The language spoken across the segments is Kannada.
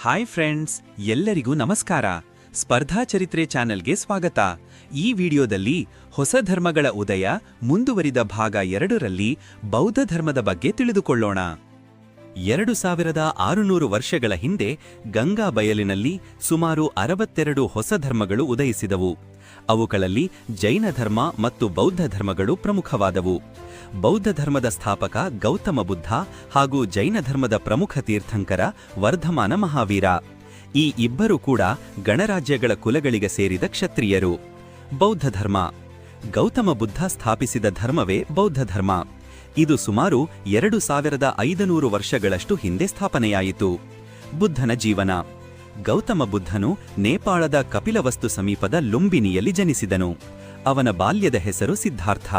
ಹಾಯ್ ಫ್ರೆಂಡ್ಸ್, ಎಲ್ಲರಿಗೂ ನಮಸ್ಕಾರ. ಸ್ಪರ್ಧಾ ಚರಿತ್ರೆ ಚಾನೆಲ್ಗೆ ಸ್ವಾಗತ. ಈ ವಿಡಿಯೋದಲ್ಲಿ ಹೊಸ ಧರ್ಮಗಳ ಉದಯ ಮುಂದುವರಿದ ಭಾಗ ಎರಡರಲ್ಲಿ ಬೌದ್ಧ ಧರ್ಮದ ಬಗ್ಗೆ ತಿಳಿದುಕೊಳ್ಳೋಣ. ಎರಡು ಸಾವಿರದ ಆರುನೂರು ವರ್ಷಗಳ ಹಿಂದೆ ಗಂಗಾ ಬಯಲಿನಲ್ಲಿ ಸುಮಾರು ಅರವತ್ತೆರಡು ಹೊಸ ಧರ್ಮಗಳು ಉದಯಿಸಿದವು. ಅವುಗಳಲ್ಲಿ ಜೈನ ಧರ್ಮ ಮತ್ತು ಬೌದ್ಧ ಧರ್ಮಗಳು ಪ್ರಮುಖವಾದವು. ಬೌದ್ಧ ಧರ್ಮದ ಸ್ಥಾಪಕ ಗೌತಮ ಬುದ್ಧ ಹಾಗೂ ಜೈನ ಧರ್ಮದ ಪ್ರಮುಖ ತೀರ್ಥಂಕರ ವರ್ಧಮಾನ ಮಹಾವೀರ. ಈ ಇಬ್ಬರು ಕೂಡ ಗಣರಾಜ್ಯಗಳ ಕುಲಗಳಿಗೆ ಸೇರಿದ ಕ್ಷತ್ರಿಯರು. ಬೌದ್ಧ ಧರ್ಮ. ಗೌತಮ ಬುದ್ಧ ಸ್ಥಾಪಿಸಿದ ಧರ್ಮವೇ ಬೌದ್ಧ ಧರ್ಮ. ಇದು ಸುಮಾರು ಎರಡು ಸಾವಿರದ ಐದನೂರು ವರ್ಷಗಳಷ್ಟು ಹಿಂದೆ ಸ್ಥಾಪನೆಯಾಯಿತು. ಬುದ್ಧನ ಜೀವನ. ಗೌತಮ ಬುದ್ಧನು ನೇಪಾಳದ ಕಪಿಲವಸ್ತು ಸಮೀಪದ ಲುಂಬಿನಿಯಲ್ಲಿ ಜನಿಸಿದನು. ಅವನ ಬಾಲ್ಯದ ಹೆಸರು ಸಿದ್ಧಾರ್ಥ.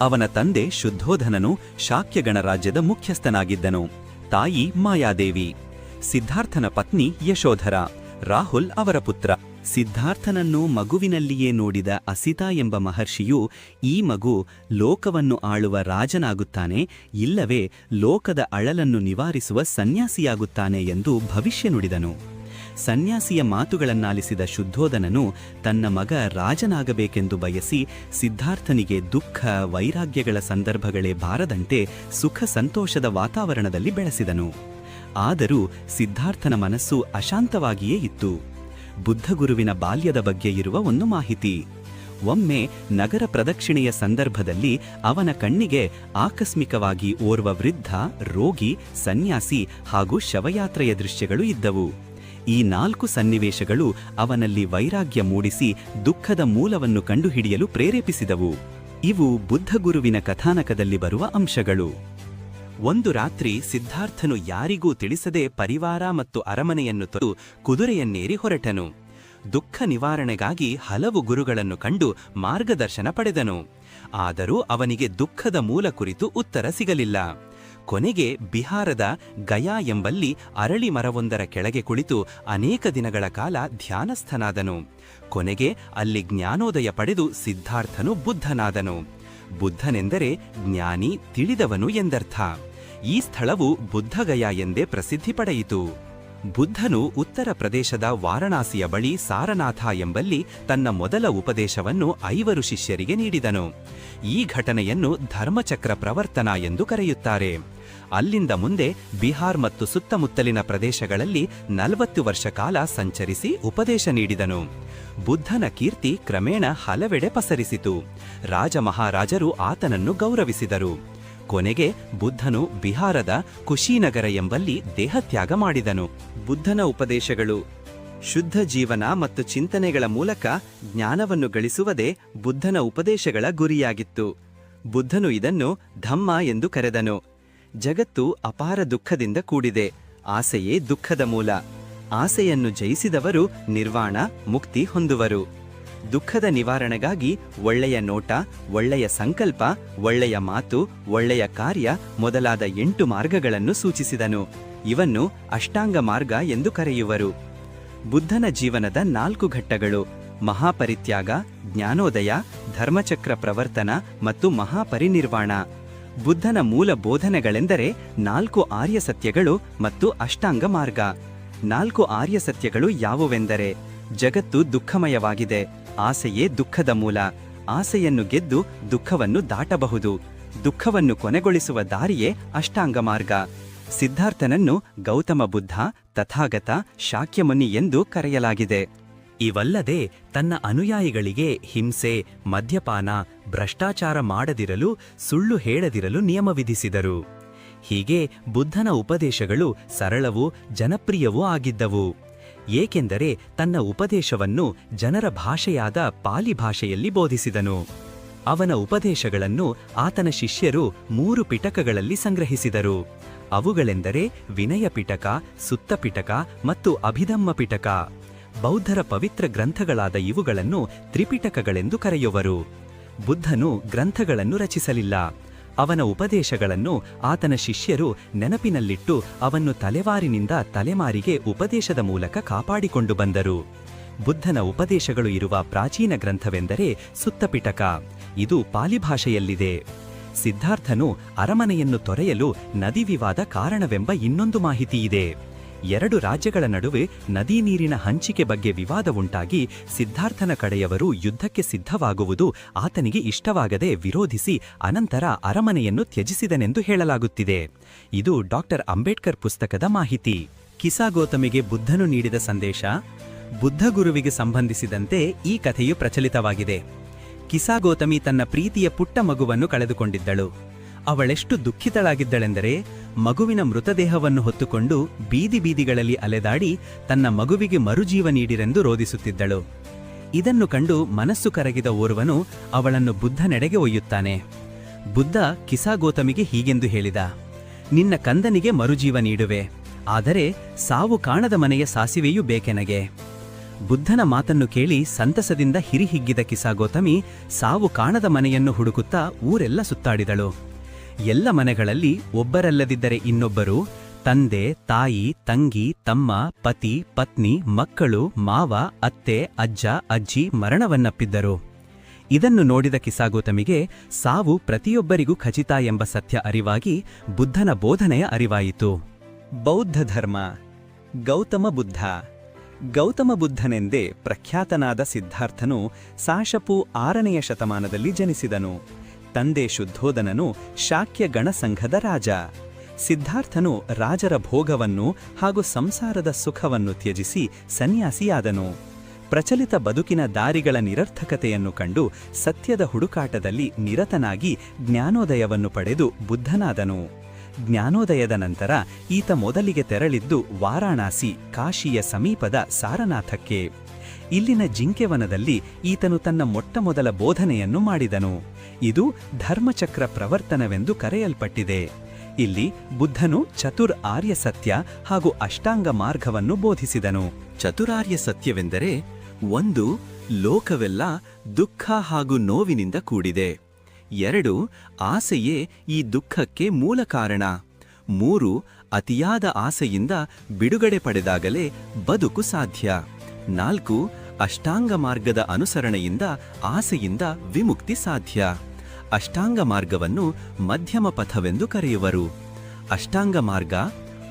ಅವನ ತಂದೆ ಶುದ್ಧೋಧನನು ಶಾಕ್ಯ ಗಣರಾಜ್ಯದ ಮುಖ್ಯಸ್ಥನಾಗಿದ್ದನು. ತಾಯಿ ಮಾಯಾದೇವಿ. ಸಿದ್ಧಾರ್ಥನ ಪತ್ನಿ ಯಶೋಧರ. ರಾಹುಲ್ ಅವರ ಪುತ್ರ. ಸಿದ್ಧಾರ್ಥನನ್ನು ಮಗುವಿನಲ್ಲಿಯೇ ನೋಡಿದ ಅಸಿತಾ ಎಂಬ ಮಹರ್ಷಿಯು ಈ ಮಗು ಲೋಕವನ್ನು ಆಳುವ ರಾಜನಾಗುತ್ತಾನೆ, ಇಲ್ಲವೇ ಲೋಕದ ಅಳಲನ್ನು ನಿವಾರಿಸುವ ಸನ್ಯಾಸಿಯಾಗುತ್ತಾನೆ ಎಂದು ಭವಿಷ್ಯ ನುಡಿದನು. ಸನ್ಯಾಸಿಯ ಮಾತುಗಳನ್ನಾಲಿಸಿದ ಶುದ್ಧೋಧನನು ತನ್ನ ಮಗ ರಾಜನಾಗಬೇಕೆಂದು ಬಯಸಿ ಸಿದ್ಧಾರ್ಥನಿಗೆ ದುಃಖ, ವೈರಾಗ್ಯಗಳ ಸಂದರ್ಭಗಳೇ ಬಾರದಂತೆ ಸುಖ ಸಂತೋಷದ ವಾತಾವರಣದಲ್ಲಿ ಬೆಳೆಸಿದನು. ಆದರೂ ಸಿದ್ಧಾರ್ಥನ ಮನಸ್ಸು ಅಶಾಂತವಾಗಿಯೇ ಇತ್ತು. ಬುದ್ಧಗುರುವಿನ ಬಾಲ್ಯದ ಬಗ್ಗೆ ಇರುವ ಒಂದು ಮಾಹಿತಿ. ಒಮ್ಮೆ ನಗರ ಪ್ರದಕ್ಷಿಣೆಯ ಸಂದರ್ಭದಲ್ಲಿ ಅವನ ಕಣ್ಣಿಗೆ ಆಕಸ್ಮಿಕವಾಗಿ ಓರ್ವ ವೃದ್ಧ, ರೋಗಿ, ಸನ್ಯಾಸಿ ಹಾಗೂ ಶವಯಾತ್ರೆಯ ದೃಶ್ಯಗಳು ಇದ್ದವು. ಈ ನಾಲ್ಕು ಸನ್ನಿವೇಶಗಳು ಅವನಲ್ಲಿ ವೈರಾಗ್ಯ ಮೂಡಿಸಿ ದುಃಖದ ಮೂಲವನ್ನು ಕಂಡುಹಿಡಿಯಲು ಪ್ರೇರೇಪಿಸಿದವು. ಇವು ಬುದ್ಧಗುರುವಿನ ಕಥಾನಕದಲ್ಲಿ ಬರುವ ಅಂಶಗಳು. ಒಂದು ರಾತ್ರಿ ಸಿದ್ಧಾರ್ಥನು ಯಾರಿಗೂ ತಿಳಿಸದೆ ಪರಿವಾರ ಮತ್ತು ಅರಮನೆಯನ್ನು ತೊರೆದು ಕುದುರೆಯನ್ನೇರಿ ಹೊರಟನು. ದುಃಖ ನಿವಾರಣೆಗಾಗಿ ಹಲವು ಗುರುಗಳನ್ನು ಕಂಡು ಮಾರ್ಗದರ್ಶನ ಪಡೆದನು. ಆದರೂ ಅವನಿಗೆ ದುಃಖದ ಮೂಲ ಕುರಿತು ಉತ್ತರ ಸಿಗಲಿಲ್ಲ. ಕೊನೆಗೆ ಬಿಹಾರದ ಗಯಾ ಎಂಬಲ್ಲಿ ಅರಳಿ ಮರವೊಂದರ ಕೆಳಗೆ ಕುಳಿತು ಅನೇಕ ದಿನಗಳ ಕಾಲ ಧ್ಯಾನಸ್ಥನಾದನು. ಕೊನೆಗೆ ಅಲ್ಲಿ ಜ್ಞಾನೋದಯ ಪಡೆದು ಸಿದ್ಧಾರ್ಥನು ಬುದ್ಧನಾದನು. ಬುದ್ಧನೆಂದರೆ ಜ್ಞಾನಿ ತಿಳಿದವನು ಎಂದರ್ಥ. ಈ ಸ್ಥಳವು ಬುದ್ಧಗಯ ಎಂದೇ ಪ್ರಸಿದ್ಧಿ ಪಡೆಯಿತು. ಬುದ್ಧನು ಉತ್ತರ ಪ್ರದೇಶದ ವಾರಣಾಸಿಯ ಬಳಿ ಸಾರನಾಥ ಎಂಬಲ್ಲಿ ತನ್ನ ಮೊದಲ ಉಪದೇಶವನ್ನು ಐವರು ಶಿಷ್ಯರಿಗೆ ನೀಡಿದನು. ಈ ಘಟನೆಯನ್ನು ಧರ್ಮಚಕ್ರ ಪ್ರವರ್ತನ ಎಂದು ಕರೆಯುತ್ತಾರೆ. ಅಲ್ಲಿಂದ ಮುಂದೆ ಬಿಹಾರ್ ಮತ್ತು ಸುತ್ತಮುತ್ತಲಿನ ಪ್ರದೇಶಗಳಲ್ಲಿ ನಲವತ್ತು ವರ್ಷ ಕಾಲ ಸಂಚರಿಸಿ ಉಪದೇಶ ನೀಡಿದನು. ಬುದ್ಧನ ಕೀರ್ತಿ ಕ್ರಮೇಣ ಹಲವೆಡೆ ಪಸರಿಸಿತು. ರಾಜ ಮಹಾರಾಜರು ಆತನನ್ನು ಗೌರವಿಸಿದರು. ಕೊನೆಗೆ ಬುದ್ಧನು ಬಿಹಾರದ ಕುಶೀನಗರ ಎಂಬಲ್ಲಿ ದೇಹತ್ಯಾಗ ಮಾಡಿದನು. ಬುದ್ಧನ ಉಪದೇಶಗಳು ಶುದ್ಧ ಜೀವನ ಮತ್ತು ಚಿಂತನೆಗಳ ಮೂಲಕ ಜ್ಞಾನವನ್ನು ಗಳಿಸುವುದೇ ಬುದ್ಧನ ಉಪದೇಶಗಳ ಗುರಿಯಾಗಿತ್ತು. ಬುದ್ಧನು ಇದನ್ನು ಧಮ್ಮ ಎಂದು ಕರೆದನು. ಜಗತ್ತು ಅಪಾರ ದುಃಖದಿಂದ ಕೂಡಿದೆ. ಆಸೆಯೇ ದುಃಖದ ಮೂಲ. ಆಸೆಯನ್ನು ಜಯಿಸಿದವರು ನಿರ್ವಾಣ, ಮುಕ್ತಿ ಹೊಂದುವರು. ದುಃಖದ ನಿವಾರಣೆಗಾಗಿ ಒಳ್ಳೆಯ ನೋಟ, ಒಳ್ಳೆಯ ಸಂಕಲ್ಪ, ಒಳ್ಳೆಯ ಮಾತು, ಒಳ್ಳೆಯ ಕಾರ್ಯ ಮೊದಲಾದ ಎಂಟು ಮಾರ್ಗಗಳನ್ನು ಸೂಚಿಸಿದನು. ಇವನ್ನು ಅಷ್ಟಾಂಗ ಮಾರ್ಗ ಎಂದು ಕರೆಯುವರು. ಬುದ್ಧನ ಜೀವನದ ನಾಲ್ಕು ಘಟ್ಟಗಳು. ಮಹಾಪರಿತ್ಯಾಗ, ಜ್ಞಾನೋದಯ, ಧರ್ಮಚಕ್ರ ಪ್ರವರ್ತನ ಮತ್ತು ಮಹಾಪರಿನಿರ್ವಾಣ. ಬುದ್ಧನ ಮೂಲ ಬೋಧನೆಗಳೆಂದರೆ ನಾಲ್ಕು ಆರ್ಯ ಸತ್ಯಗಳು ಮತ್ತು ಅಷ್ಟಾಂಗ ಮಾರ್ಗ. ನಾಲ್ಕು ಆರ್ಯ ಸತ್ಯಗಳು ಯಾವುವೆಂದರೆ ಜಗತ್ತು ದುಃಖಮಯವಾಗಿದೆ, ಆಸೆಯೇ ದುಃಖದ ಮೂಲ. ಆಸೆಯನ್ನು ಗೆದ್ದು ದುಃಖವನ್ನು ದಾಟಬಹುದು. ದುಃಖವನ್ನು ಕೊನೆಗೊಳಿಸುವ ದಾರಿಯೇ ಅಷ್ಟಾಂಗ ಮಾರ್ಗ. ಸಿದ್ಧಾರ್ಥನನ್ನು ಗೌತಮ ಬುದ್ಧ, ತಥಾಗತ, ಶಾಕ್ಯಮುನಿ ಎಂದು ಕರೆಯಲಾಗಿದೆ. ಇವಲ್ಲದೆ ತನ್ನ ಅನುಯಾಯಿಗಳಿಗೆ ಹಿಂಸೆ, ಮದ್ಯಪಾನ, ಭ್ರಷ್ಟಾಚಾರ ಮಾಡದಿರಲು, ಸುಳ್ಳು ಹೇಳದಿರಲು ನಿಯಮ ವಿಧಿಸಿದರು ಹೀಗೆ ಬುದ್ಧನ ಉಪದೇಶಗಳು ಸರಳವೂ ಜನಪ್ರಿಯವೂ ಆಗಿದ್ದವು. ಏಕೆಂದರೆ ತನ್ನ ಉಪದೇಶವನ್ನು ಜನರ ಭಾಷೆಯಾದ ಪಾಲಿ ಭಾಷೆಯಲ್ಲಿ ಬೋಧಿಸಿದನು. ಅವನ ಉಪದೇಶಗಳನ್ನು ಆತನ ಶಿಷ್ಯರು ಮೂರು ಪಿಟಕಗಳಲ್ಲಿ ಸಂಗ್ರಹಿಸಿದರು. ಅವುಗಳೆಂದರೆ ವಿನಯ ಪಿಟಕ ಸುತ್ತ ಪಿಟಕ ಮತ್ತು ಅಭಿಧಮ್ಮ ಪಿಟಕ ಬೌದ್ಧರ ಪವಿತ್ರ ಗ್ರಂಥಗಳಾದ ಇವುಗಳನ್ನು ತ್ರಿಪಿಟಕಗಳೆಂದು ಕರೆಯುವರು. ಬುದ್ಧನು ಗ್ರಂಥಗಳನ್ನು ರಚಿಸಲಿಲ್ಲ. ಅವನ ಉಪದೇಶಗಳನ್ನು ಆತನ ಶಿಷ್ಯರು ನೆನಪಿನಲ್ಲಿಟ್ಟು ಅವನ್ನು ತಲೆವಾರಿನಿಂದ ತಲೆಮಾರಿಗೆ ಉಪದೇಶದ ಮೂಲಕ ಕಾಪಾಡಿಕೊಂಡು ಬಂದರು. ಬುದ್ಧನ ಉಪದೇಶಗಳು ಇರುವ ಪ್ರಾಚೀನ ಗ್ರಂಥವೆಂದರೆ ಸುತ್ತಪಿಟಕ. ಇದು ಪಾಲಿಭಾಷೆಯಲ್ಲಿದೆ ಸಿದ್ಧಾರ್ಥನು ಅರಮನೆಯನ್ನು ತೊರೆಯಲು ನದಿ ವಿವಾದ ಕಾರಣವೆಂಬ ಇನ್ನೊಂದು ಮಾಹಿತಿಯಿದೆ. ಎರಡು ರಾಜ್ಯಗಳ ನಡುವೆ ನದಿ ನೀರಿನ ಹಂಚಿಕೆ ಬಗ್ಗೆ ವಿವಾದ ಉಂಟಾಗಿ ಸಿದ್ಧಾರ್ಥನ ಕಡೆಯವರು ಯುದ್ಧಕ್ಕೆ ಸಿದ್ಧವಾಗುವುದು ಆತನಿಗೆ ಇಷ್ಟವಾಗದೆ ವಿರೋಧಿಸಿ ಅನಂತರ ಅರಮನೆಯನ್ನು ತ್ಯಜಿಸಿದನೆಂದು ಹೇಳಲಾಗುತ್ತಿದೆ. ಇದು ಡಾಕ್ಟರ್ ಅಂಬೇಡ್ಕರ್ ಪುಸ್ತಕದ ಮಾಹಿತಿ. ಕಿಸಾಗೋತಮಿಗೆ ಬುದ್ಧನು ನೀಡಿದ ಸಂದೇಶ, ಬುದ್ಧ ಗುರುವಿಗೆ ಸಂಬಂಧಿಸಿದಂತೆ ಈ ಕಥೆಯು ಪ್ರಚಲಿತವಾಗಿದೆ. ಕಿಸಾಗೋತಮಿ ತನ್ನ ಪ್ರೀತಿಯ ಪುಟ್ಟ ಮಗುವನ್ನು ಕಳೆದುಕೊಂಡಿದ್ದಳು. ಅವಳೆಷ್ಟು ದುಃಖಿತಳಾಗಿದ್ದಳೆಂದರೆ ಮಗುವಿನ ಮೃತದೇಹವನ್ನು ಹೊತ್ತುಕೊಂಡು ಬೀದಿ ಬೀದಿಗಳಲ್ಲಿ ಅಲೆದಾಡಿ ತನ್ನ ಮಗುವಿಗೆ ಮರುಜೀವ ನೀಡಿರೆಂದು ರೋಧಿಸುತ್ತಿದ್ದಳು. ಇದನ್ನು ಕಂಡು ಮನಸ್ಸು ಕರಗಿದ ಓರ್ವನು ಅವಳನ್ನು ಬುದ್ಧನೆಡೆಗೆ ಒಯ್ಯುತ್ತಾನೆ. ಬುದ್ಧ ಕಿಸಾಗೋತಮಿಗೆ ಹೀಗೆಂದು ಹೇಳಿದ, ನಿನ್ನ ಕಂದನಿಗೆ ಮರುಜೀವ ನೀಡುವೆ, ಆದರೆ ಸಾವು ಕಾಣದ ಮನೆಯ ಸಾಸಿವೆಯೂ ಬೇಕೆನಗೆ? ಬುದ್ಧನ ಮಾತನ್ನು ಕೇಳಿ ಸಂತಸದಿಂದ ಹಿರಿಹಿಗ್ಗಿದ ಕಿಸಾಗೋತಮಿ ಸಾವು ಕಾಣದ ಮನೆಯನ್ನು ಹುಡುಕುತ್ತಾ ಊರೆಲ್ಲ ಸುತ್ತಾಡಿದಳು. ಎಲ್ಲ ಮನೆಗಳಲ್ಲಿ ಒಬ್ಬರಲ್ಲದಿದ್ದರೆ ಇನ್ನೊಬ್ಬರು ತಂದೆ, ತಾಯಿ, ತಂಗಿ, ತಮ್ಮ, ಪತಿ, ಪತ್ನಿ, ಮಕ್ಕಳು, ಮಾವ, ಅತ್ತೆ, ಅಜ್ಜ, ಅಜ್ಜಿ ಮರಣವನ್ನಪ್ಪಿದ್ದರು. ಇದನ್ನು ನೋಡಿದ ಕಿಸಾಗೋತಮಿಗೆ ಸಾವು ಪ್ರತಿಯೊಬ್ಬರಿಗೂ ಖಚಿತ ಎಂಬ ಸತ್ಯ ಅರಿವಾಗಿ ಬುದ್ಧನ ಬೋಧನೆಯ ಅರಿವಾಯಿತು. ಬೌದ್ಧ ಧರ್ಮ. ಗೌತಮ ಬುದ್ಧ. ಗೌತಮ ಬುದ್ಧನೆಂದೇ ಪ್ರಖ್ಯಾತನಾದ ಸಿದ್ಧಾರ್ಥನು ಸಾಶಪು ಆರನೆಯ ಶತಮಾನದಲ್ಲಿ ಜನಿಸಿದನು. ತಂದೆ ಶುದ್ಧೋದನನು ಶಾಕ್ಯ ಗಣಸಂಘದ ರಾಜ. ಸಿದ್ಧಾರ್ಥನು ರಾಜರ ಭೋಗವನ್ನು ಹಾಗೂ ಸಂಸಾರದ ಸುಖವನ್ನು ತ್ಯಜಿಸಿ ಸನ್ಯಾಸಿಯಾದನು. ಪ್ರಚಲಿತ ಬದುಕಿನ ದಾರಿಗಳ ನಿರರ್ಥಕತೆಯನ್ನು ಕಂಡು ಸತ್ಯದ ಹುಡುಕಾಟದಲ್ಲಿ ನಿರತನಾಗಿ ಜ್ಞಾನೋದಯವನ್ನು ಪಡೆದು ಬುದ್ಧನಾದನು. ಜ್ಞಾನೋದಯದ ನಂತರ ಈತ ಮೊದಲಿಗೆ ತೆರಳಿದ್ದು ವಾರಾಣಸಿ, ಕಾಶಿಯ ಸಮೀಪದ ಸಾರನಾಥಕ್ಕೆ. ಇಲ್ಲಿನ ಜಿಂಕೆವನದಲ್ಲಿ ಈತನು ತನ್ನ ಮೊಟ್ಟಮೊದಲ ಬೋಧನೆಯನ್ನು ಮಾಡಿದನು. ಇದು ಧರ್ಮಚಕ್ರ ಪ್ರವರ್ತನವೆಂದು ಕರೆಯಲ್ಪಟ್ಟಿದೆ. ಇಲ್ಲಿ ಬುದ್ಧನು ಚತುರ್ ಆರ್ಯ ಸತ್ಯ ಹಾಗೂ ಅಷ್ಟಾಂಗ ಮಾರ್ಗವನ್ನು ಬೋಧಿಸಿದನು. ಚತುರಾರ್ಯ ಸತ್ಯವೆಂದರೆ ಒಂದು, ಲೋಕವೆಲ್ಲ ದುಃಖ ಹಾಗೂ ನೋವಿನಿಂದ ಕೂಡಿದೆ. ಎರಡು, ಆಸೆಯೇ ಈ ದುಃಖಕ್ಕೆ ಮೂಲ ಕಾರಣ. ಮೂರು, ಅತಿಯಾದ ಆಸೆಯಿಂದ ಬಿಡುಗಡೆ ಪಡೆದಾಗಲೇ ಬದುಕು ಸಾಧ್ಯ. ನಾಲ್ಕು, ಅಷ್ಟಾಂಗ ಮಾರ್ಗದ ಅನುಸರಣೆಯಿಂದ ಆಸೆಯಿಂದ ವಿಮುಕ್ತಿ ಸಾಧ್ಯ. ಅಷ್ಟಾಂಗ ಮಾರ್ಗವನ್ನು ಮಧ್ಯಮ ಪಥವೆಂದು ಕರೆಯುವರು. ಅಷ್ಟಾಂಗ ಮಾರ್ಗ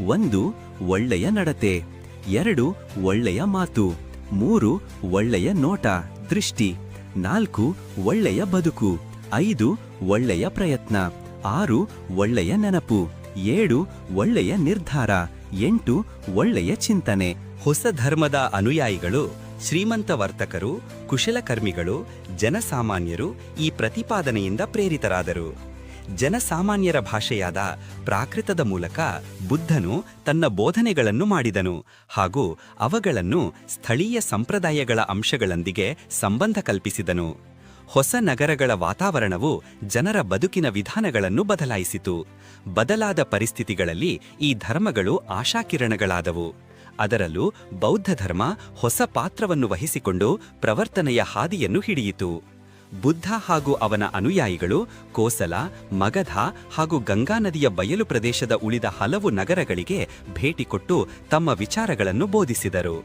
ಒಂದು ಒಳ್ಳೆಯ ನಡತೆ, ಎರಡು ಒಳ್ಳೆಯ ಮಾತು, ಮೂರು ಒಳ್ಳೆಯ ನೋಟ, ದೃಷ್ಟಿ, ನಾಲ್ಕು ಒಳ್ಳೆಯ ಬದುಕು, ಐದು ಒಳ್ಳೆಯ ಪ್ರಯತ್ನ, ಆರು ಒಳ್ಳೆಯ ನೆನಪು, ಏಳು ಒಳ್ಳೆಯ ನಿರ್ಧಾರ, ಎಂಟು ಒಳ್ಳೆಯ ಚಿಂತನೆ. ಹೊಸ ಧರ್ಮದ ಅನುಯಾಯಿಗಳು ಶ್ರೀಮಂತ ವರ್ತಕರು ಕುಶಲಕರ್ಮಿಗಳು ಜನಸಾಮಾನ್ಯರು ಈ ಪ್ರತಿಪಾದನೆಯಿಂದ ಪ್ರೇರಿತರಾದರು. ಜನಸಾಮಾನ್ಯರ ಭಾಷೆಯಾದ ಪ್ರಾಕೃತದ ಮೂಲಕ ಬುದ್ಧನು ತನ್ನ ಬೋಧನೆಗಳನ್ನು ಮಾಡಿದನು ಹಾಗೂ ಅವಗಳನ್ನು ಸ್ಥಳೀಯ ಸಂಪ್ರದಾಯಗಳ ಅಂಶಗಳೊಂದಿಗೆ ಸಂಬಂಧ ಕಲ್ಪಿಸಿದನು. ಹೊಸ ನಗರಗಳ ವಾತಾವರಣವು ಜನರ ಬದುಕಿನ ವಿಧಾನಗಳನ್ನು ಬದಲಾಯಿಸಿತು. ಬದಲಾದ ಪರಿಸ್ಥಿತಿಗಳಲ್ಲಿ ಈ ಧರ್ಮಗಳು ಆಶಾಕಿರಣಗಳಾದವು. ಅದರಲ್ಲೂ ಬೌದ್ಧ ಧರ್ಮ ಹೊಸ ಪಾತ್ರವನ್ನು ವಹಿಸಿಕೊಂಡು ಪ್ರವರ್ತನೆಯ ಹಾದಿಯನ್ನು ಹಿಡಿಯಿತು. ಬುದ್ಧ ಹಾಗೂ ಅವನ ಅನುಯಾಯಿಗಳು ಕೋಸಲ, ಮಗಧ ಹಾಗೂ ಗಂಗಾ ನದಿಯ ಬಯಲು ಪ್ರದೇಶದ ಉಳಿದ ಹಲವು ನಗರಗಳಿಗೆ ಭೇಟಿ ಕೊಟ್ಟು ತಮ್ಮ ವಿಚಾರಗಳನ್ನು ಬೋಧಿಸಿದರು.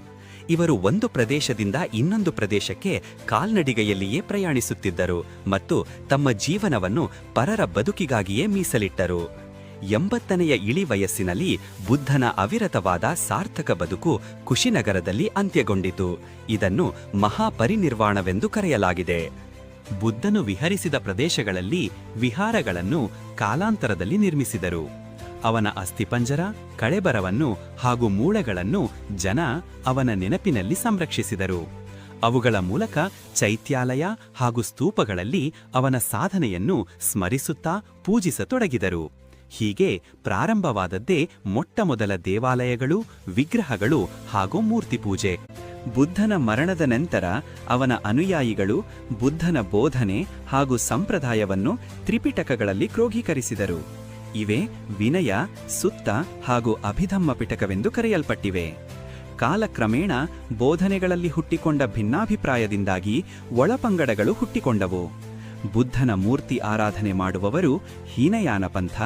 ಇವರು ಒಂದು ಪ್ರದೇಶದಿಂದ ಇನ್ನೊಂದು ಪ್ರದೇಶಕ್ಕೆ ಕಾಲ್ನಡಿಗೆಯಲ್ಲಿಯೇ ಪ್ರಯಾಣಿಸುತ್ತಿದ್ದರು ಮತ್ತು ತಮ್ಮ ಜೀವನವನ್ನು ಪರರ ಬದುಕಿಗಾಗಿಯೇ ಮೀಸಲಿಟ್ಟರು. ಎಂಬತ್ತನೆಯ ಇಳಿ ವಯಸ್ಸಿನಲ್ಲಿ ಬುದ್ಧನ ಅವಿರತವಾದ ಸಾರ್ಥಕ ಬದುಕು ಕುಶಿನಗರದಲ್ಲಿ ಅಂತ್ಯಗೊಂಡಿತು. ಇದನ್ನು ಮಹಾಪರಿನಿರ್ವಾಣವೆಂದು ಕರೆಯಲಾಗಿದೆ. ಬುದ್ಧನು ವಿಹರಿಸಿದ ಪ್ರದೇಶಗಳಲ್ಲಿ ವಿಹಾರಗಳನ್ನು ಕಾಲಾಂತರದಲ್ಲಿ ನಿರ್ಮಿಸಿದರು. ಅವನ ಅಸ್ಥಿಪಂಜರ, ಕಳೆಬರವನ್ನು ಹಾಗೂ ಮೂಳೆಗಳನ್ನು ಜನ ಅವನ ನೆನಪಿನಲ್ಲಿ ಸಂರಕ್ಷಿಸಿದರು. ಅವುಗಳ ಮೂಲಕ ಚೈತ್ಯಾಲಯ ಹಾಗೂ ಸ್ತೂಪಗಳಲ್ಲಿ ಅವನ ಸಾಧನೆಯನ್ನು ಸ್ಮರಿಸುತ್ತಾ ಪೂಜಿಸತೊಡಗಿದರು. ಹೀಗೆ ಪ್ರಾರಂಭವಾದದ್ದೇ ಮೊಟ್ಟಮೊದಲ ದೇವಾಲಯಗಳು, ವಿಗ್ರಹಗಳು ಹಾಗೂ ಮೂರ್ತಿ ಪೂಜೆ ಬುದ್ಧನ ಮರಣದ ನಂತರ ಅವನ ಅನುಯಾಯಿಗಳು ಬುದ್ಧನ ಬೋಧನೆ ಹಾಗೂ ಸಂಪ್ರದಾಯವನ್ನು ತ್ರಿಪಿಟಕಗಳಲ್ಲಿ ಕ್ರೋಢೀಕರಿಸಿದರು. ಇವೆ ವಿನಯ, ಸುತ್ತ ಹಾಗೂ ಅಭಿಧಮ್ಮ ಪಿಟಕವೆಂದು ಕರೆಯಲ್ಪಟ್ಟಿವೆ. ಕಾಲಕ್ರಮೇಣ ಬೋಧನೆಗಳಲ್ಲಿ ಹುಟ್ಟಿಕೊಂಡ ಭಿನ್ನಾಭಿಪ್ರಾಯದಿಂದಾಗಿ ಒಳಪಂಗಡಗಳು ಹುಟ್ಟಿಕೊಂಡವು. ಬುದ್ಧನ ಮೂರ್ತಿ ಆರಾಧನೆ ಮಾಡುವವರು ಹೀನಯಾನ ಪಂಥ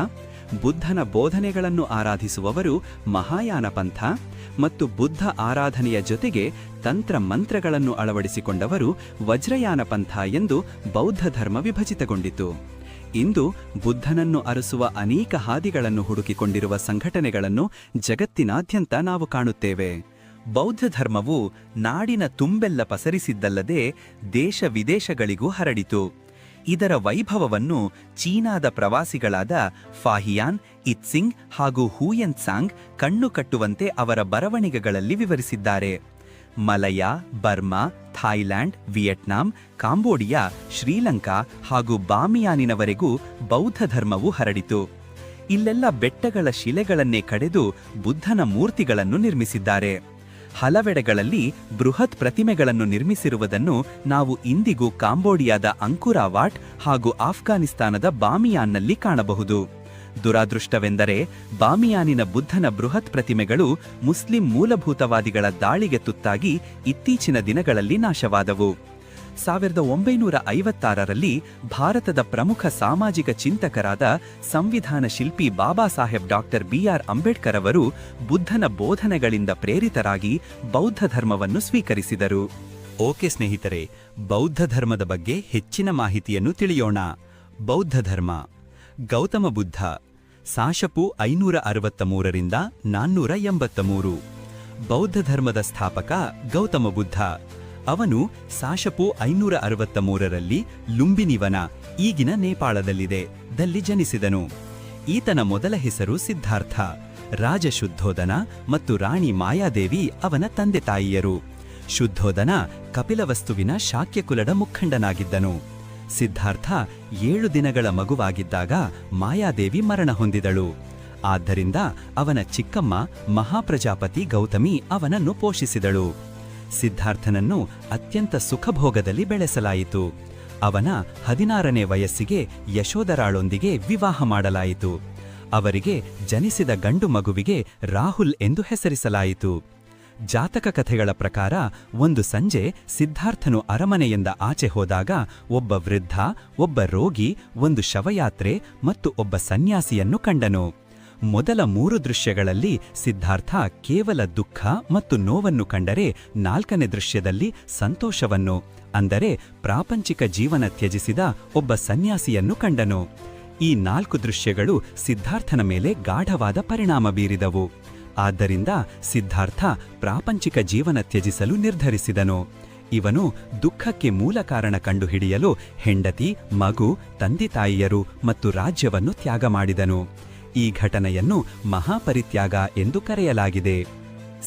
ಬುದ್ಧನ ಬೋಧನೆಗಳನ್ನು ಆರಾಧಿಸುವವರು ಮಹಾಯಾನ ಪಂಥ ಮತ್ತು ಬುದ್ಧ ಆರಾಧನೆಯ ಜೊತೆಗೆ ತಂತ್ರ ಮಂತ್ರಗಳನ್ನು ಅಳವಡಿಸಿಕೊಂಡವರು ವಜ್ರಯಾನ ಪಂಥ ಎಂದು ಬೌದ್ಧ ಧರ್ಮ ವಿಭಜಿತಗೊಂಡಿತು. ಇಂದು ಬುದ್ಧನನ್ನು ಅರಸುವ ಅನೇಕ ಹಾದಿಗಳನ್ನು ಹುಡುಕಿಕೊಂಡಿರುವ ಸಂಘಟನೆಗಳನ್ನು ಜಗತ್ತಿನಾದ್ಯಂತ ನಾವು ಕಾಣುತ್ತೇವೆ. ಬೌದ್ಧ ಧರ್ಮವು ನಾಡಿನ ತುಂಬೆಲ್ಲ ಪಸರಿಸಿದ್ದಲ್ಲದೆ ದೇಶ ವಿದೇಶಗಳಿಗೂ ಹರಡಿತು. ಇದರ ವೈಭವವನ್ನು ಚೀನಾದ ಪ್ರವಾಸಿಗಳಾದ ಫಾಹಿಯಾನ್, ಇತ್ಸಿಂಗ್ ಹಾಗೂ ಹೂಯನ್ ಸಾಂಗ್ ಕಣ್ಣು ಕಟ್ಟುವಂತೆ ಅವರ ಬರವಣಿಗೆಗಳಲ್ಲಿ ವಿವರಿಸಿದ್ದಾರೆ. Malaya, Burma Thailand Vietnam, Cambodia, Sri Lanka ಹಾಗೂ ಬಾಮಿಯಾನಿನವರೆಗೂ ಬೌದ್ಧ ಧರ್ಮವು ಹರಡಿತು. ಇಲ್ಲೆಲ್ಲ ಬೆಟ್ಟಗಳ ಶಿಲೆಗಳನ್ನೇ ಕಡೆದು ಬುದ್ಧನ ಮೂರ್ತಿಗಳನ್ನು ನಿರ್ಮಿಸಿದ್ದಾರೆ. ಹಲವೆಡೆಗಳಲ್ಲಿ ಬೃಹತ್ ಪ್ರತಿಮೆಗಳನ್ನು ನಿರ್ಮಿಸಿರುವುದನ್ನು ನಾವು ಇಂದಿಗೂ ಕಾಂಬೋಡಿಯಾದ ಅಂಕುರಾವಾಟ್ ಹಾಗೂ ಆಫ್ಘಾನಿಸ್ತಾನದ ಬಾಮಿಯಾನ್ನಲ್ಲಿ ಕಾಣಬಹುದು. ದುರಾದೃಷ್ಟವೆಂದರೆ ಬಾಮಿಯಾನಿನ ಬುದ್ಧನ ಬೃಹತ್ ಪ್ರತಿಮೆಗಳು ಮುಸ್ಲಿಂ ಮೂಲಭೂತವಾದಿಗಳ ದಾಳಿಗೆ ತುತ್ತಾಗಿ ಇತ್ತೀಚಿನ ದಿನಗಳಲ್ಲಿ ನಾಶವಾದವು. ಸಾವಿರದ ಒಂಬೈನೂರ ಐವತ್ತಾರರಲ್ಲಿ ಭಾರತದ ಪ್ರಮುಖ ಸಾಮಾಜಿಕ ಚಿಂತಕರಾದ ಸಂವಿಧಾನ ಶಿಲ್ಪಿ Baba Saheb doctor B R Ambedkar ಅವರು ಬುದ್ಧನ ಬೋಧನೆಗಳಿಂದ ಪ್ರೇರಿತರಾಗಿ ಬೌದ್ಧ ಧರ್ಮವನ್ನು ಸ್ವೀಕರಿಸಿದರು. ಓಕೆ ಸ್ನೇಹಿತರೆ, ಬೌದ್ಧ ಧರ್ಮದ ಬಗ್ಗೆ ಹೆಚ್ಚಿನ ಮಾಹಿತಿಯನ್ನು ತಿಳಿಯೋಣ. ಬೌದ್ಧ ಧರ್ಮ, ಗೌತಮ ಬುದ್ಧ, ಸಾಶಪು ಐನೂರ ಅರವತ್ತ ಮೂರರಿಂದ ನಾನ್ನೂರ ಎಂಬತ್ತ ಮೂರು ಬೌದ್ಧ ಧರ್ಮದ ಸ್ಥಾಪಕ ಗೌತಮ ಬುದ್ಧ. ಅವನು ಸಾಶಪು ಐನೂರ ಅರವತ್ತ ಮೂರರಲ್ಲಿ ಲುಂಬಿನಿವನ ಈಗಿನ ನೇಪಾಳದಲ್ಲಿದೆ, ದಲ್ಲಿ ಜನಿಸಿದನು. ಈತನ ಮೊದಲ ಹೆಸರು ಸಿದ್ಧಾರ್ಥ. ರಾಜ ಶುದ್ಧೋಧನ ಮತ್ತು ರಾಣಿ ಮಾಯಾದೇವಿ ಅವನ ತಂದೆ ತಾಯಿಯರು. ಶುದ್ಧೋಧನ ಕಪಿಲವಸ್ತುವಿನ ಶಾಕ್ಯಕುಲದ ಮುಖಂಡನಾಗಿದ್ದನು. ಸಿದ್ಧಾರ್ಥ ಏಳು ದಿನಗಳ ಮಗುವಾಗಿದ್ದಾಗ ಮಾಯಾದೇವಿ ಮರಣ ಹೊಂದಿದಳು. ಆದ್ದರಿಂದ ಅವನ ಚಿಕ್ಕಮ್ಮ ಮಹಾಪ್ರಜಾಪತಿ ಗೌತಮಿ ಅವನನ್ನು ಪೋಷಿಸಿದಳು. ಸಿದ್ಧಾರ್ಥನನ್ನು ಅತ್ಯಂತ ಸುಖಭೋಗದಲ್ಲಿ ಬೆಳೆಸಲಾಯಿತು. ಅವನ ಹದಿನಾರನೇ ವಯಸ್ಸಿಗೆ ಯಶೋಧರಾಳೊಂದಿಗೆ ವಿವಾಹ ಮಾಡಲಾಯಿತು. ಅವರಿಗೆ ಜನಿಸಿದ ಗಂಡು ಮಗುವಿಗೆ ರಾಹುಲ್ ಎಂದು ಹೆಸರಿಸಲಾಯಿತು. ಜಾತಕ ಕಥೆಗಳ ಪ್ರಕಾರ ಒಂದು ಸಂಜೆ ಸಿದ್ಧಾರ್ಥನು ಅರಮನೆಯಿಂದ ಆಚೆ ಹೋದಾಗ ಒಬ್ಬ ವೃದ್ಧ, ಒಬ್ಬ ರೋಗಿ, ಒಂದು ಶವಯಾತ್ರೆ ಮತ್ತು ಒಬ್ಬ ಸನ್ಯಾಸಿಯನ್ನು ಕಂಡನು. ಮೊದಲ ಮೂರು ದೃಶ್ಯಗಳಲ್ಲಿ ಸಿದ್ಧಾರ್ಥ ಕೇವಲ ದುಃಖ ಮತ್ತು ನೋವನ್ನು ಕಂಡರೆ ನಾಲ್ಕನೇ ದೃಶ್ಯದಲ್ಲಿ ಸಂತೋಷವನ್ನು, ಅಂದರೆ ಪ್ರಾಪಂಚಿಕ ಜೀವನ ತ್ಯಜಿಸಿದ ಒಬ್ಬ ಸನ್ಯಾಸಿಯನ್ನು ಕಂಡನು. ಈ ನಾಲ್ಕು ದೃಶ್ಯಗಳು ಸಿದ್ಧಾರ್ಥನ ಮೇಲೆ ಗಾಢವಾದ ಪರಿಣಾಮ ಬೀರಿದವು. ಆದ್ದರಿಂದ ಸಿದ್ಧಾರ್ಥ ಪ್ರಾಪಂಚಿಕ ಜೀವನ ತ್ಯಜಿಸಲು ನಿರ್ಧರಿಸಿದನು. ಇವನು ದುಃಖಕ್ಕೆ ಮೂಲ ಕಾರಣ ಕಂಡುಹಿಡಿಯಲು ಹೆಂಡತಿ, ಮಗು, ತಂದೆ ತಾಯಿಯರು ಮತ್ತು ರಾಜ್ಯವನ್ನು ತ್ಯಾಗ ಮಾಡಿದನು. ಈ ಘಟನೆಯನ್ನು ಮಹಾಪರಿತ್ಯಾಗ ಎಂದು ಕರೆಯಲಾಗಿದೆ.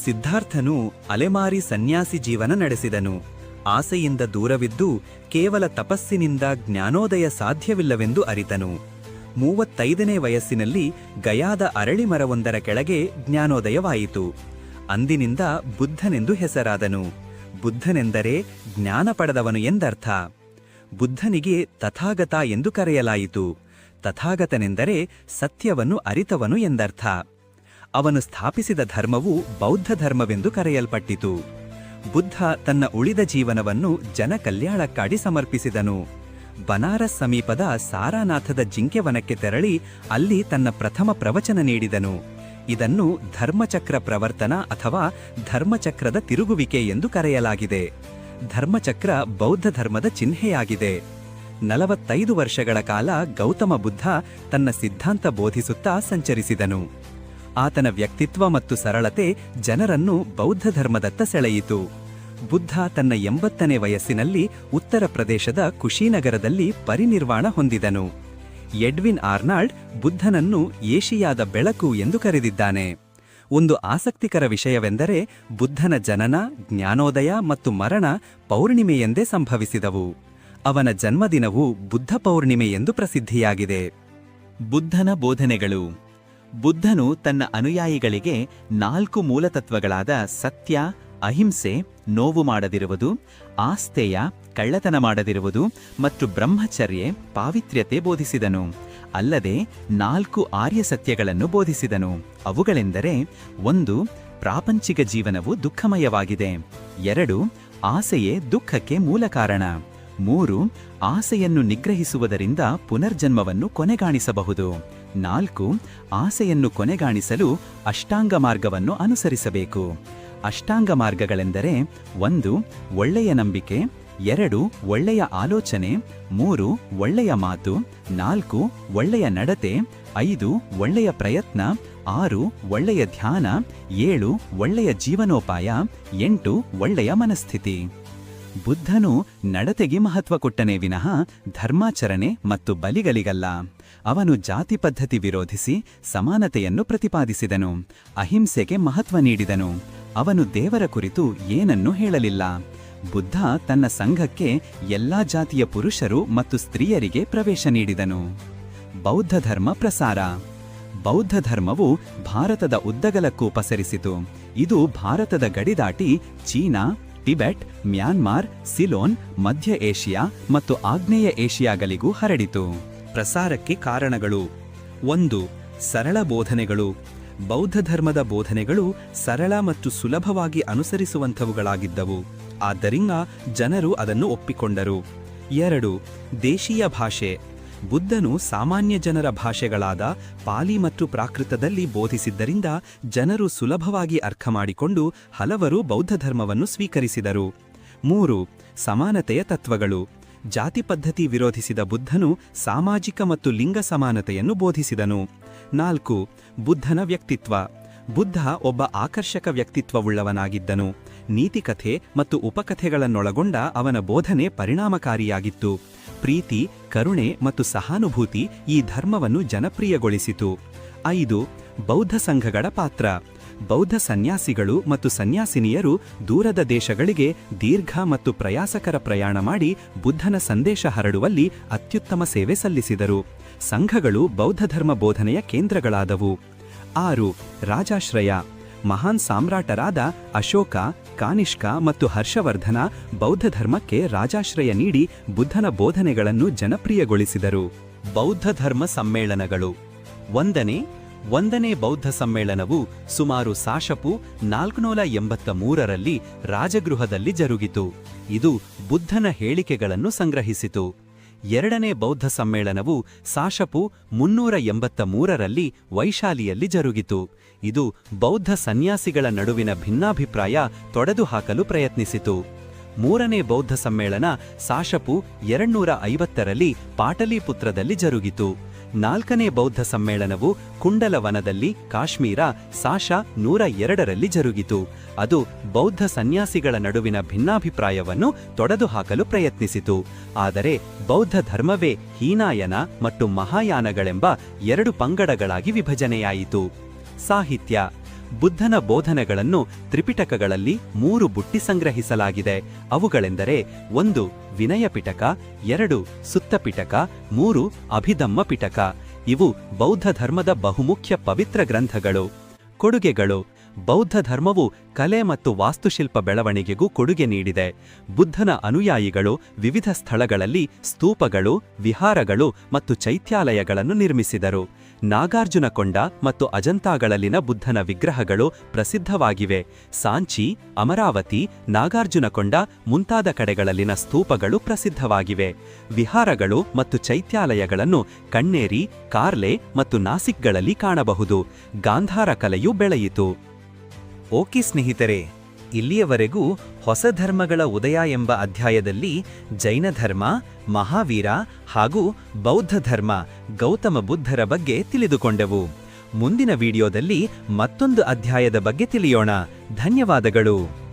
ಸಿದ್ಧಾರ್ಥನು ಅಲೆಮಾರಿ ಸನ್ಯಾಸಿ ಜೀವನ ನಡೆಸಿದನು. ಆಸೆಯಿಂದ ದೂರವಿದ್ದು ಕೇವಲ ತಪಸ್ಸಿನಿಂದ ಜ್ಞಾನೋದಯ ಸಾಧ್ಯವಿಲ್ಲವೆಂದು ಅರಿತನು. ಮೂವತ್ತೈದನೇ ವಯಸ್ಸಿನಲ್ಲಿ ಗಯಾದ ಅರಳಿಮರವೊಂದರ ಕೆಳಗೆ ಜ್ಞಾನೋದಯವಾಯಿತು. ಅಂದಿನಿಂದ ಬುದ್ಧನೆಂದು ಹೆಸರಾದನು. ಬುದ್ಧನೆಂದರೆ ಜ್ಞಾನ ಪಡೆದವನು ಎಂದರ್ಥ. ಬುದ್ಧನಿಗೆ ತಥಾಗತ ಎಂದು ಕರೆಯಲಾಯಿತು. ತಥಾಗತನೆಂದರೆ ಸತ್ಯವನ್ನು ಅರಿತವನು ಎಂದರ್ಥ. ಅವನು ಸ್ಥಾಪಿಸಿದ ಧರ್ಮವು ಬೌದ್ಧ ಧರ್ಮವೆಂದು ಕರೆಯಲ್ಪಟ್ಟಿತು. ಬುದ್ಧ ತನ್ನ ಉಳಿದ ಜೀವನವನ್ನು ಜನಕಲ್ಯಾಣಕ್ಕಾಗಿ ಸಮರ್ಪಿಸಿದನು. ಬನಾರಸ್ ಸಮೀಪದ ಸಾರಾನಾಥದ ಜಿಂಕೆವನಕ್ಕೆ ತೆರಳಿ ಅಲ್ಲಿ ತನ್ನ ಪ್ರಥಮ ಪ್ರವಚನ ನೀಡಿದನು. ಇದನ್ನು ಧರ್ಮಚಕ್ರ ಪ್ರವರ್ತನ ಅಥವಾ ಧರ್ಮಚಕ್ರದ ತಿರುಗುವಿಕೆ ಎಂದು ಕರೆಯಲಾಗಿದೆ. ಧರ್ಮಚಕ್ರ ಬೌದ್ಧ ಧರ್ಮದ ಚಿಹ್ನೆಯಾಗಿದೆ. ನಲವತ್ತೈದು ವರ್ಷಗಳ ಕಾಲ ಗೌತಮ ಬುದ್ಧ ತನ್ನ ಸಿದ್ಧಾಂತ ಬೋಧಿಸುತ್ತಾ ಸಂಚರಿಸಿದನು. ಆತನ ವ್ಯಕ್ತಿತ್ವ ಮತ್ತು ಸರಳತೆ ಜನರನ್ನು ಬೌದ್ಧ ಧರ್ಮದತ್ತ ಸೆಳೆಯಿತು. ಬುದ್ಧ ತನ್ನ ಎಂಬತ್ತನೇ ವಯಸ್ಸಿನಲ್ಲಿ ಉತ್ತರ ಪ್ರದೇಶದ ಕುಶಿನಗರದಲ್ಲಿ ಪರಿನಿರ್ವಾಣ ಹೊಂದಿದನು. ಎಡ್ವಿನ್ ಆರ್ನಾಲ್ಡ್ ಬುದ್ಧನನ್ನು ಏಷಿಯಾದ ಬೆಳಕು ಎಂದು ಕರೆದಿದ್ದಾನೆ. ಒಂದು ಆಸಕ್ತಿಕರ ವಿಷಯವೆಂದರೆ ಬುದ್ಧನ ಜನನ, ಜ್ಞಾನೋದಯ ಮತ್ತು ಮರಣ ಪೌರ್ಣಿಮೆಯೆಂದೇ ಸಂಭವಿಸಿದವು. ಅವನ ಜನ್ಮದಿನವು ಬುದ್ಧ ಪೌರ್ಣಿಮೆ ಎಂದು ಪ್ರಸಿದ್ಧಿಯಾಗಿದೆ. ಬುದ್ಧನ ಬೋಧನೆಗಳು. ಬುದ್ಧನು ತನ್ನ ಅನುಯಾಯಿಗಳಿಗೆ ನಾಲ್ಕು ಮೂಲತತ್ವಗಳಾದ ಸತ್ಯ, ಅಹಿಂಸೆ, ನೋವು ಮಾಡದಿರುವುದು ಆಸ್ತೇಯ ಕಳ್ಳತನ ಮಾಡದಿರುವುದು ಮತ್ತು ಬ್ರಹ್ಮಚರ್ಯೆ, ಪಾವಿತ್ರ್ಯತೆ ಬೋಧಿಸಿದನು. ಅಲ್ಲದೆ ನಾಲ್ಕು ಆರ್ಯ ಸತ್ಯಗಳನ್ನು ಬೋಧಿಸಿದನು. ಅವುಗಳೆಂದರೆ ಒಂದು, ಪ್ರಾಪಂಚಿಕ ಜೀವನವು ದುಃಖಮಯವಾಗಿದೆ. ಎರಡು, ಆಸೆಯೇ ದುಃಖಕ್ಕೆ ಮೂಲ ಕಾರಣ. ಮೂರು, ಆಸೆಯನ್ನು ನಿಗ್ರಹಿಸುವುದರಿಂದ ಪುನರ್ಜನ್ಮವನ್ನು ಕೊನೆಗಾಣಿಸಬಹುದು. ನಾಲ್ಕು, ಆಸೆಯನ್ನು ಕೊನೆಗಾಣಿಸಲು ಅಷ್ಟಾಂಗ ಮಾರ್ಗವನ್ನು ಅನುಸರಿಸಬೇಕು. ಅಷ್ಟಾಂಗ ಮಾರ್ಗಗಳೆಂದರೆ ಒಂದು, ಒಳ್ಳೆಯ ನಂಬಿಕೆ, ಎರಡು, ಒಳ್ಳೆಯ ಆಲೋಚನೆ, ಮೂರು, ಒಳ್ಳೆಯ ಮಾತು, ನಾಲ್ಕು, ಒಳ್ಳೆಯ ನಡತೆ, ಐದು, ಒಳ್ಳೆಯ ಪ್ರಯತ್ನ, ಆರು, ಒಳ್ಳೆಯ ಧ್ಯಾನ, ಏಳು, ಒಳ್ಳೆಯ ಜೀವನೋಪಾಯ, ಎಂಟು, ಒಳ್ಳೆಯ ಮನಸ್ಥಿತಿ. ಬುದ್ಧನು ನಡತೆಗೆ ಮಹತ್ವ ಕೊಟ್ಟನೇ ವಿನಃ ಧರ್ಮಾಚರಣೆ ಮತ್ತು ಬಲಿಗಳಿಗಲ್ಲ. ಅವನು ಜಾತಿ ಪದ್ಧತಿ ವಿರೋಧಿಸಿ ಸಮಾನತೆಯನ್ನು ಪ್ರತಿಪಾದಿಸಿದನು, ಅಹಿಂಸೆಗೆ ಮಹತ್ವ ನೀಡಿದನು. ಅವನು ದೇವರ ಕುರಿತು ಏನನ್ನೂ ಹೇಳಲಿಲ್ಲ. ಬುದ್ಧ ತನ್ನ ಸಂಘಕ್ಕೆ ಎಲ್ಲಾ ಜಾತಿಯ ಪುರುಷರು ಮತ್ತು ಸ್ತ್ರೀಯರಿಗೆ ಪ್ರವೇಶ ನೀಡಿದನು. ಬೌದ್ಧ ಧರ್ಮ ಪ್ರಸಾರ. ಬೌದ್ಧ ಧರ್ಮವು ಭಾರತದ ಉದ್ದಗಲಕ್ಕೂ ಪಸರಿಸಿತು ಇದು ಭಾರತದ ಗಡಿದಾಟಿ ಚೀನಾ ಟಿಬೆಟ್, ಮ್ಯಾನ್ಮಾರ್, ಸಿಲೋನ್, ಮಧ್ಯ ಏಷ್ಯಾ ಮತ್ತು ಆಗ್ನೇಯ ಏಷ್ಯಾಗಳಿಗೂ ಹರಡಿತು. ಪ್ರಸಾರಕ್ಕೆ ಕಾರಣಗಳು. ಒಂದು, ಸರಳ ಬೋಧನೆಗಳು. ಬೌದ್ಧ ಧರ್ಮದ ಬೋಧನೆಗಳು ಸರಳ ಮತ್ತು ಸುಲಭವಾಗಿ ಅನುಸರಿಸುವಂಥವುಗಳಾಗಿದ್ದವು. ಆದ್ದರಿಂದ ಜನರು ಅದನ್ನು ಒಪ್ಪಿಕೊಂಡರು. ಎರಡು, ದೇಶೀಯ ಭಾಷೆ. ಬುದ್ಧನು ಸಾಮಾನ್ಯ ಜನರ ಭಾಷೆಗಳಾದ ಪಾಲಿ ಮತ್ತು ಪ್ರಾಕೃತದಲ್ಲಿ ಬೋಧಿಸಿದ್ದರಿಂದ ಜನರು ಸುಲಭವಾಗಿ ಅರ್ಥ ಮಾಡಿಕೊಂಡು ಹಲವರು ಬೌದ್ಧ ಧರ್ಮವನ್ನು ಸ್ವೀಕರಿಸಿದರು. ಮೂರು, ಸಮಾನತೆಯ ತತ್ವಗಳು. ಜಾತಿ ಪದ್ಧತಿ ವಿರೋಧಿಸಿದ ಬುದ್ಧನು ಸಾಮಾಜಿಕ ಮತ್ತು ಲಿಂಗ ಸಮಾನತೆಯನ್ನು ಬೋಧಿಸಿದನು. ನಾಲ್ಕು, ಬುದ್ಧನ ವ್ಯಕ್ತಿತ್ವ. ಬುದ್ಧ ಒಬ್ಬ ಆಕರ್ಷಕ ವ್ಯಕ್ತಿತ್ವವುಳ್ಳವನಾಗಿದ್ದನು. ನೀತಿಕಥೆ ಮತ್ತು ಉಪಕಥೆಗಳನ್ನೊಳಗೊಂಡ ಅವನ ಬೋಧನೆ ಪರಿಣಾಮಕಾರಿಯಾಗಿತ್ತು. ಪ್ರೀತಿ, ಕರುಣೆ ಮತ್ತು ಸಹಾನುಭೂತಿ ಈ ಧರ್ಮವನ್ನು ಜನಪ್ರಿಯಗೊಳಿಸಿತು. ಐದು, ಬೌದ್ಧ ಸಂಘಗಳ ಪಾತ್ರ. ಬೌದ್ಧ ಸನ್ಯಾಸಿಗಳು ಮತ್ತು ಸನ್ಯಾಸಿನಿಯರು ದೂರದ ದೇಶಗಳಿಗೆ ದೀರ್ಘ ಮತ್ತು ಪ್ರಯಾಸಕರ ಪ್ರಯಾಣ ಮಾಡಿ ಬುದ್ಧನ ಸಂದೇಶ ಹರಡುವಲ್ಲಿ ಅತ್ಯುತ್ತಮ ಸೇವೆ ಸಲ್ಲಿಸಿದರು. ಸಂಘಗಳು ಬೌದ್ಧ ಧರ್ಮ ಬೋಧನೆಯ ಕೇಂದ್ರಗಳಾದವು. ಆರು, ರಾಜಾಶ್ರಯ. ಮಹಾನ್ ಸಾಮ್ರಾಟರಾದ ಅಶೋಕ ಕಾನಿಷ್ಕ ಮತ್ತು ಹರ್ಷವರ್ಧನ ಬೌದ್ಧ ಧರ್ಮಕ್ಕೆ ರಾಜಾಶ್ರಯ ನೀಡಿ ಬುದ್ಧನ ಬೋಧನೆಗಳನ್ನು ಜನಪ್ರಿಯಗೊಳಿಸಿದರು. ಬೌದ್ಧ ಧರ್ಮ ಸಮ್ಮೇಳನಗಳು. ಒಂದನೇ ಒಂದನೇ ಬೌದ್ಧ ಸಮ್ಮೇಳನವು ಸುಮಾರು ಸಾಶಪು ನಾಲ್ಕುನೂರ ಎಂಬತ್ತ ಮೂರರಲ್ಲಿ ರಾಜಗೃಹದಲ್ಲಿ ಜರುಗಿತು. ಇದು ಬುದ್ಧನ ಹೇಳಿಕೆಗಳನ್ನು ಸಂಗ್ರಹಿಸಿತು. ಎರಡನೇ ಬೌದ್ಧ ಸಮ್ಮೇಳನವು ಸಾಶಪು ಮುನ್ನೂರ ಎಂಬತ್ತ ಮೂರರಲ್ಲಿ ವೈಶಾಲಿಯಲ್ಲಿ ಜರುಗಿತು. ಇದು ಬೌದ್ಧ ಸನ್ಯಾಸಿಗಳ ನಡುವಿನ ಭಿನ್ನಾಭಿಪ್ರಾಯ ತೊಡೆದುಹಾಕಲು ಪ್ರಯತ್ನಿಸಿತು. ಮೂರನೇ ಬೌದ್ಧ ಸಮ್ಮೇಳನ ಸಾಶಪು ಎರಡ್ನೂರ ಐವತ್ತರಲ್ಲಿ ಪಾಟಲಿಪುತ್ರದಲ್ಲಿ ಜರುಗಿತು. ನಾಲ್ಕನೇ ಬೌದ್ಧ ಸಮ್ಮೇಳನವು ಕುಂಡಲವನದಲ್ಲಿ ಕಾಶ್ಮೀರ ಸಾಶ ನೂರ ಎರಡರಲ್ಲಿ ಜರುಗಿತು. ಅದು ಬೌದ್ಧ ಸನ್ಯಾಸಿಗಳ ನಡುವಿನ ಭಿನ್ನಾಭಿಪ್ರಾಯವನ್ನು ತೊಡೆದುಹಾಕಲು ಪ್ರಯತ್ನಿಸಿತು. ಆದರೆ ಬೌದ್ಧ ಧರ್ಮವೇ ಹೀನಾಯನ ಮತ್ತು ಮಹಾಯಾನಗಳೆಂಬ ಎರಡು ಪಂಗಡಗಳಾಗಿ ವಿಭಜನೆಯಾಯಿತು. ಸಾಹಿತ್ಯ, ಬುದ್ಧನ ಬೋಧನೆಗಳನ್ನು ತ್ರಿಪಿಟಕಗಳಲ್ಲಿ ಮೂರು ಬುಟ್ಟಿ ಸಂಗ್ರಹಿಸಲಾಗಿದೆ. ಅವುಗಳೆಂದರೆ ಒಂದು ವಿನಯ ಪಿಟಕ, ಎರಡು ಸುತ್ತಪಿಟಕ ಮೂರು ಅಭಿದಮ್ಮ ಪಿಟಕ. ಇವು ಬೌದ್ಧ ಧರ್ಮದ ಬಹುಮುಖ್ಯ ಪವಿತ್ರ ಗ್ರಂಥಗಳು. ಕೊಡುಗೆಗಳು. ಬೌದ್ಧ ಧರ್ಮವು ಕಲೆ ಮತ್ತು ವಾಸ್ತುಶಿಲ್ಪ ಬೆಳವಣಿಗೆಗೂ ಕೊಡುಗೆ ನೀಡಿದೆ. ಬುದ್ಧನ ಅನುಯಾಯಿಗಳು ವಿವಿಧ ಸ್ಥಳಗಳಲ್ಲಿ ಸ್ತೂಪಗಳು, ವಿಹಾರಗಳು ಮತ್ತು ಚೈತ್ಯಾಲಯಗಳನ್ನು ನಿರ್ಮಿಸಿದರು. ನಾಗಾರ್ಜುನಕೊಂಡ ಮತ್ತು ಅಜಂತಾಗಳಲ್ಲಿನ ಬುದ್ಧನ ವಿಗ್ರಹಗಳು ಪ್ರಸಿದ್ಧವಾಗಿವೆ. ಸಾಂಚಿ, ಅಮರಾವತಿ ನಾಗಾರ್ಜುನಕೊಂಡ ಮುಂತಾದ ಕಡೆಗಳಲ್ಲಿನ ಸ್ತೂಪಗಳು ಪ್ರಸಿದ್ಧವಾಗಿವೆ. ವಿಹಾರಗಳು ಮತ್ತು ಚೈತ್ಯಾಲಯಗಳನ್ನು ಕಣ್ಣೇರಿ, ಕಾರ್ಲೆ ಮತ್ತು ನಾಸಿಕ್ಗಳಲ್ಲಿ ಕಾಣಬಹುದು. ಗಾಂಧಾರ ಕಲೆಯು ಬೆಳೆಯಿತು. ಓಕೆ ಸ್ನೇಹಿತರೆ ಇಲ್ಲಿಯವರೆಗೂ ಹೊಸ ಧರ್ಮಗಳ ಉದಯ ಎಂಬ ಅಧ್ಯಾಯದಲ್ಲಿ ಜೈನ ಧರ್ಮ, ಮಹಾವೀರ ಹಾಗೂ ಬೌದ್ಧ ಧರ್ಮ, ಗೌತಮ ಬುದ್ಧರ ಬಗ್ಗೆ ತಿಳಿದುಕೊಂಡೆವು. ಮುಂದಿನ ವಿಡಿಯೋದಲ್ಲಿ ಮತ್ತೊಂದು ಅಧ್ಯಾಯದ ಬಗ್ಗೆ ತಿಳಿಯೋಣ. ಧನ್ಯವಾದಗಳು.